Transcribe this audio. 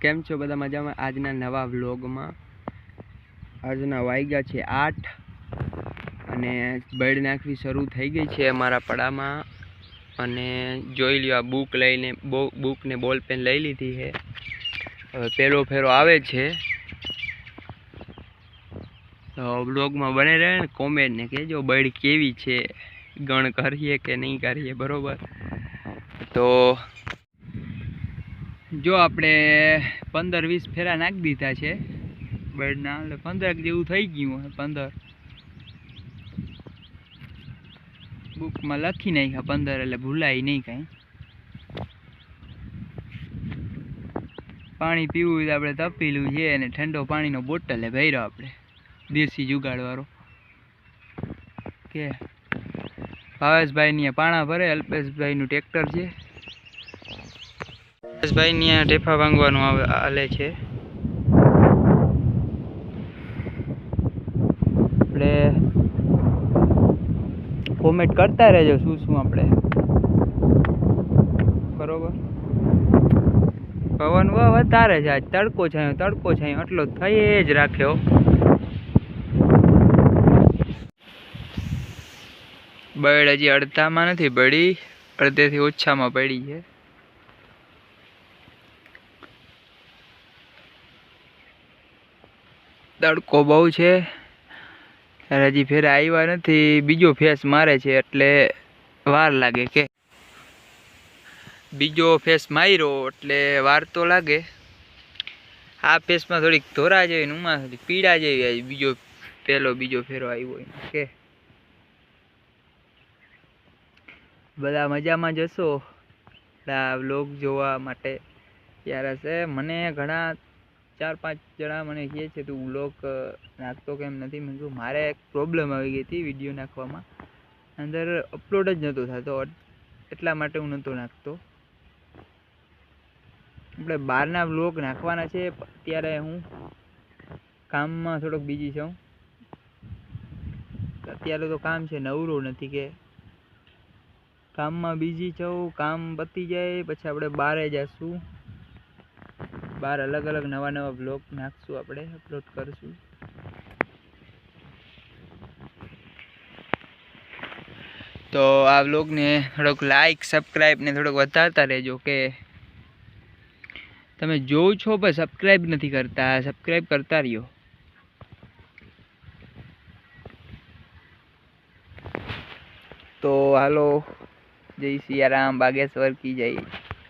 કેમ છો બધા મજામાં? આજના નવા વ્લોગમાં. આજના વાગ્યા છે આઠ અને બેડ નાખવી શરૂ થઈ ગઈ છે અમારા પડામાં અને જોઈ લ્યો આ બુક લઈને બુક ને બોલ પેન લઈ લીધી છે. હવે પહેલો ફેરો આવે છે. તો વ્લોગમાં બને રહે ને કોમેન્ટ કહેજો બળ કેવી છે, ગણ કરીએ કે નહીં કરીએ, બરાબર? તો જો આપણે પંદર વીસ ફેરા નાખી દીધા છે. બર્ડના એટલે પંદર જેવું થઈ ગયું હોય, પંદર. બુકમાં લખી નાખ્યા પંદર, એટલે ભૂલાય નહીં કાંઈ. પાણી પીવું હોય તો આપણે તપેલું છે અને ઠંડો પાણીનો બોટલ ભર્યો આપણે. દેશી જુગાડવાળો. કે ભાવેશભાઈની પાણા ભરે, અલ્પેશભાઈનું ટ્રેક્ટર છે. ભાઈ ત્યાં ટેફા ભાંગવાનું આવે હાલે છે. આપણે કોમેન્ટ કરતા રહેજો, શું શું આપણે. બરોબર? પવન બહુ વધારે છે, આજ તડકો છે તડકો છે એટલો થઈ જ રાખ્યો. બળ હજી અડધામાં નથી બળી, અડધેથી ઓછામાં પડી છે. તડકો બહુ છે. ત્યારે હજી ફેર આવ્યા નથી. બીજો ફેસ મારે છે એટલે વાર લાગે કે. બીજો ફેસ માર્યો એટલે વાર તો લાગે. આ ફેસમાં થોડીક ધોરા જેવી ને ઉમાં થોડીક પીડા જેવી આવી. બીજો પહેલો બીજો ફેરો આવ્યો કે. બધા મજામાં જશો આ બ્લોગ જોવા માટે. ત્યારે હશે? મને ઘણા ચાર, પાંચ જણા મને કહે છે, તું વ્લોગ નાખતો કેમ નથી? મેં કીધું, મારે એક પ્રોબ્લેમ આવી ગઈ હતી વીડિયો નાખવામાં. અંદર અપલોડ જ નહોતો થતો. એટલા માટે હું નહોતો નાખતો. આપણે બહારના વ્લોગ નાખવાના છે અત્યારે હું કામમાં થોડોક બીજી છું. અત્યારે તો કામ છે, નવરો નથી કે. કામમાં બીજી છું, કામ પતી જાય, પછી આપણે બહારે જઈશું બાર અલગ અલગ નવા નવા બ્લોગ નાખશું આપણે અપલોડ કરશું. તો આ બ્લોગને થોડોક લાઈક સબસ્ક્રાઈબ ને થોડોક વધારતા રહેજો કે તમે જોવ છો પણ સબસ્ક્રાઈબ નથી કરતા સબસ્ક્રાઈબ કરતા રહ્યો. તો હાલો, જય સિયારામ, બાગેશ્વર કી જય.